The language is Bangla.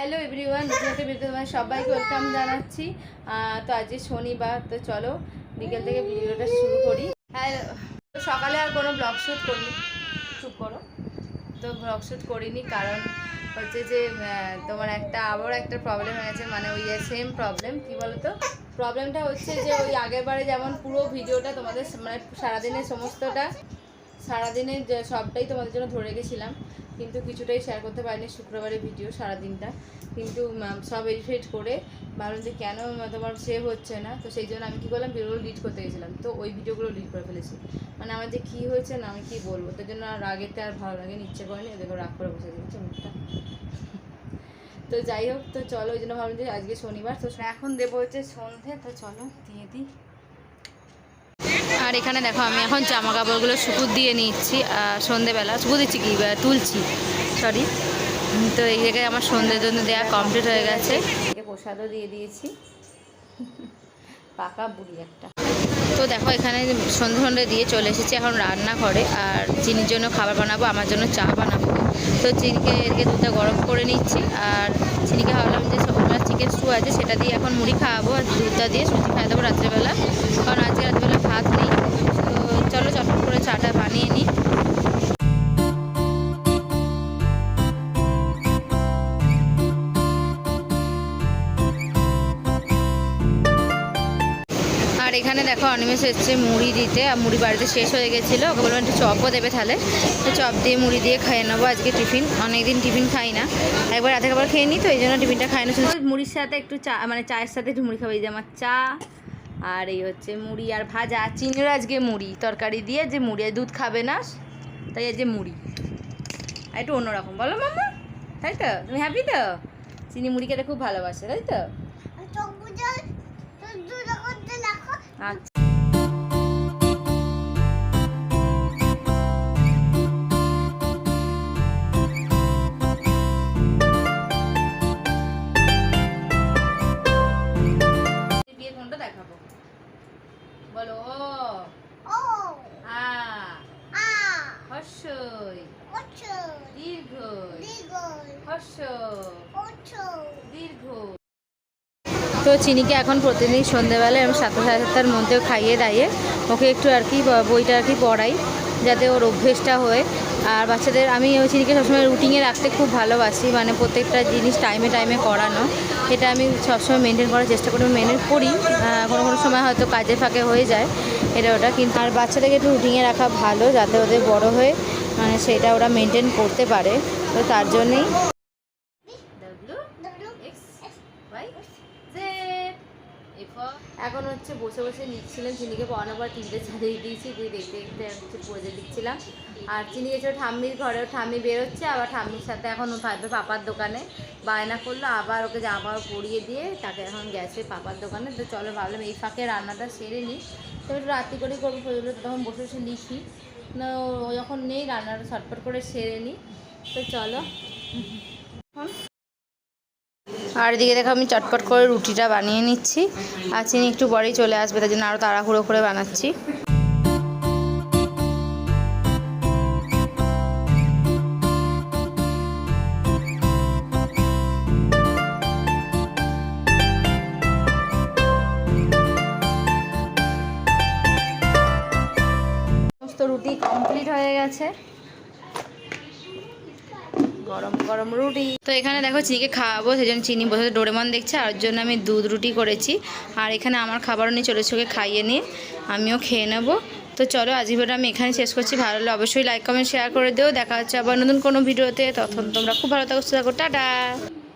হ্যালো এভরিওয়ান একটা ভিডিও তোমার সবাইকে ওয়েলকাম জানাচ্ছি। তো আজকে শনিবার, তো চলো বিকেল থেকে ভিডিওটা শুরু করি। হ্যাঁ সকালে আর কোনো ব্লগ শ্যুট করিনি। চুপ করো। তো ব্লগ শ্যুট করিনি কারণ হচ্ছে যে তোমার একটা আবার একটা প্রবলেম হয়েছে মানে ওই সেম প্রবলেম কি বলতো? প্রবলেমটা হচ্ছে যে ওই আগের বারে যেমন পুরো ভিডিওটা তোমাদের মানে সারাদিনের সমস্তটা সারাদিনের যে সবটাই তোমাদের জন্য ধরে রেখেছিলাম, কিন্তু কিছুটাই শেয়ার করতে পারিনি শুক্রবারের ভিডিও সারাদিনটা। কিন্তু সব এডিট করে ভাবলাম যে কেন তোমার সেভ হচ্ছে না? তো সেই জন্য আমি কী করলাম ভিডিওগুলো ডিট করতে গেছিলাম। তো ওই ভিডিওগুলো ডিট করে ফেলেছি। মানে আমার যে কী হয়েছে না আমি কী বলব? তার জন্য আর রাগেতে আর ভালো লাগে ইচ্ছে করেনি এদের রাগ করে বসে দিচ্ছে মুখটা। তো যাই হোক, তো চলো, ওই জন্য ভাবলাম যে আজকে শনিবার, তো এখন দেবো হচ্ছে সন্ধে, তো চলো, দিয়ে দিই। আর এখানে দেখো, আমি এখন জামা কাপড়গুলো শুকুর দিয়ে নিচ্ছি, আর সন্ধেবেলা শুকুর দিচ্ছি কি? তুলছি সরি তো এই জায়গায় আমার সন্ধ্যের জন্য দেওয়া কমপ্লিট হয়ে গেছে। প্রসাদও দিয়ে দিয়েছি। পাকা বুড়ি একটা। তো দেখো, এখানে সন্ধে সন্ধে দিয়ে চলে এসেছি এখন রান্না করে আর চিনির জন্য খাবার বানাবো, আমার জন্য চা বানাবো। তো চিনিকে এদিকে দুধটা গরম করে নিচ্ছি, আর চিনিকে ভাবলাম যে সকালবেলা চিকেন স্টু আছে, সেটা দিয়ে এখন মুড়ি খাওয়াবো, আর দুধটা দিয়ে সুজি খাওয়া দেবো রাত্রেবেলা। কারণ আজকে রাত্রেবেলা এখানে দেখো অনিমেষ এসছে মুড়ি দিতে, আর মুড়ি বাড়িতে শেষ হয়ে গেছিল। ওকে বললাম, একটু চপও দেবে তাহলে। তো চপ দিয়ে মুড়ি দিয়ে খাইয়ে নেব আজকে টিফিন। অনেকদিন টিফিন খাই না। একবার রাতে খাবার খেয়ে নিই তো, এই জন্য টিফিনটা খাই না। মুড়ির সাথে একটু চা মানে চায়ের সাথে একটু মুড়ি খাব। এই যে আমার চা, আর এই হচ্ছে মুড়ি আর ভাজা। চিনির আজকে মুড়ি, তরকারি দিয়ে যে মুড়ি, আর দুধ খাবে না, তাই আজকে মুড়ি। আর একটু অন্যরকম। বলো মাম্মা, তাই তো? তুমি হ্যাপি তো? চিনি মুড়ি খেতে খুব ভালোবাসে, তাই তো? আচ্ছা। দেখাবো। বলো ও। আ। হর্ষই। দীর্ঘ হর্ষ। দীর্ঘ তো চিনিকে এখন প্রতিদিন সন্ধেবেলা আমি সাতটা সাড়ে সাতটার মধ্যেও খাইয়ে দাইয়ে ওকে একটু আর কি বইটা আর কি পড়াই, যাতে ওর অভ্যেসটা হয়। আর বাচ্চাদের, আমি ওই চিনিকে সবসময় রুটিনে রাখতে খুব ভালোবাসি মানে প্রত্যেকটা জিনিস টাইমে টাইমে করানো। এটা আমি সবসময় মেনটেন করার চেষ্টা করি মেনটেন করি। কোনো কোনো সময় হয়তো কাজে ফাঁকে হয়ে যায় এটা ওটা, কিন্তু আর বাচ্চাদেরকে একটু রুটিনে রাখা ভালো, যাতে ওদের বড় হয়ে মানে সেটা ওরা মেনটেন করতে পারে। তো তার জন্যেই এখন হচ্ছে বসে বসে লিখছিলাম চিনিকে পড়ানোর পর তিনটে চালিয়ে দিয়েছি, দিয়ে দেখতে দেখতে হচ্ছে পড়ে লিখছিলাম আর চিনি গেছে ওর ঠাম্মির ঘরে, ঠাম্মি বেরোচ্ছে, আবার ঠাম্মির সাথে এখন থাকবে পাপার দোকানে। বায়না করল, আবার ওকে জামা পরিয়ে দিয়ে তাকে এখন গেছে পাপার দোকানে। তো চলো ভাবলাম এই ফাঁকে রান্নাটা সেরে নিই। তো একটু রাত্রি করেই করব প্রয়োজন তখন বসে বসে লিখি। না, ও যখন নেই, রান্নাটা ছটপট করে সেরে নিই। তো চলো। আর এদিকে দেখো আমি চটপট করে রুটিটা বানিয়ে নিচ্ছি। আর চিনি একটু পরেই চলে আসবে, তার জন্য আরও তাড়াহুড়ো করে বানাচ্ছি। রুটি কমপ্লিট হয়ে গেছে। গরম গরম রুটি। তো এখানে দেখো চিনিকে খাওয়াবো সেই জন্য চিনি বসে ডোরেমন দেখছে, আর জন্য আমি দুধ রুটি করেছি। আর এখানে আমার খাবারও নিয়ে চলে চোখে খাইয়ে নিয়ে, আমিও খেয়ে নেব। তো চলো আজ ভিডিওটা আমি এখানে শেষ করছি। ভালো লাগলে অবশ্যই লাইক কমেন্ট শেয়ার করে দেও। দেখা হচ্ছে আবার নতুন কোনো ভিডিওতে। তখন তোমরা খুব ভালো থাকো, সুস্থ থাকো, টাটা।